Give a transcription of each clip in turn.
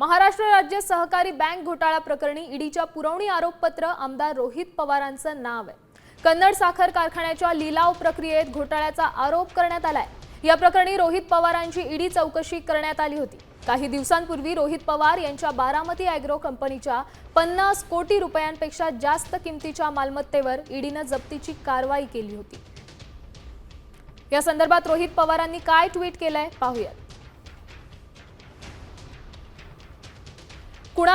महाराष्ट्र राज्य सहकारी बँक घोटाळा प्रकरणी ईडीच्या पुरवणी आरोपपत्र आमदार रोहित पवारांचं नाव आहे. कन्नड साखर कारखान्याच्या लिलाव प्रक्रियेत घोटाळ्याचा आरोप करण्यात आलाय. या प्रकरणी रोहित पवारांची ईडी चौकशी करण्यात आली होती. काही दिवसांपूर्वी रोहित पवार यांच्या बारामती अॅग्रो कंपनीच्या पन्नास कोटी रुपयांपेक्षा जास्त किमतीच्या मालमत्तेवर ईडीनं जप्तीची कारवाई केली होती. या संदर्भात रोहित पवारांनी काय ट्विट केलंय पाहूयात.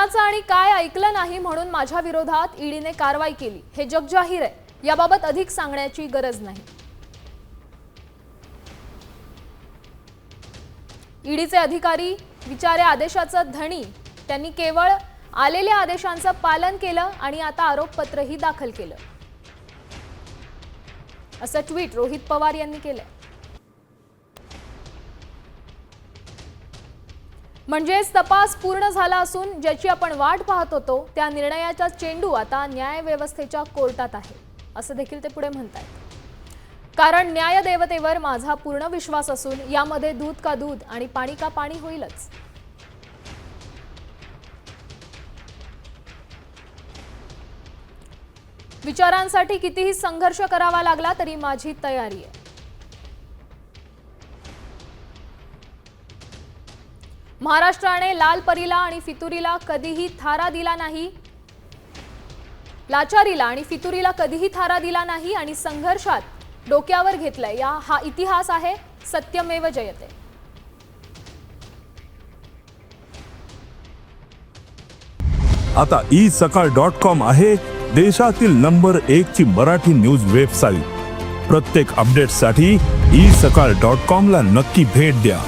कुणाचं आणि काय ऐकलं नाही म्हणून माझ्या विरोधात ईडीने कारवाई केली. हे जग जाहीर आहे. याबाबत अधिक सांगण्याची गरज नाही. ईडीचे अधिकारी विचारे आदेशाचं धणी. त्यांनी केवळ आलेल्या आदेशांचं पालन केलं आणि आता आरोपपत्रही दाखल केलं. असं ट्विट रोहित पवार यांनी केलं म्हणजेच तपास पूर्ण झाला असून ज्याची आपण वाट पाहत होतो त्या निर्णयाचा चेंडू आता न्यायव्यवस्थेच्या कोर्टात आहे असं देखील ते पुढे म्हणतायत. कारण न्यायदेवतेवर माझा पूर्ण विश्वास असून यामध्ये दूध का दूध आणि पाणी का पाणी होईलच. विचारांसाठी कितीही संघर्ष करावा लागला तरी माझी तयारी आहे. महाराष्ट्राने लाल परीला आणि फितुरीला कधीही थारा दिला नाही. लाचारीला आणि फितुरीला कधीही थारा दिला नाही आणि संघर्षात डोक्यावर घेतलाय. या हा इतिहास आहे. सत्यमेव जयते. आता ई सकाळ डॉट कॉम आहे देशातील नंबर एक ची मराठी न्यूज वेबसाईट. प्रत्येक अपडेटसाठी ई सकाळ डॉट कॉम ला नक्की भेट द्या.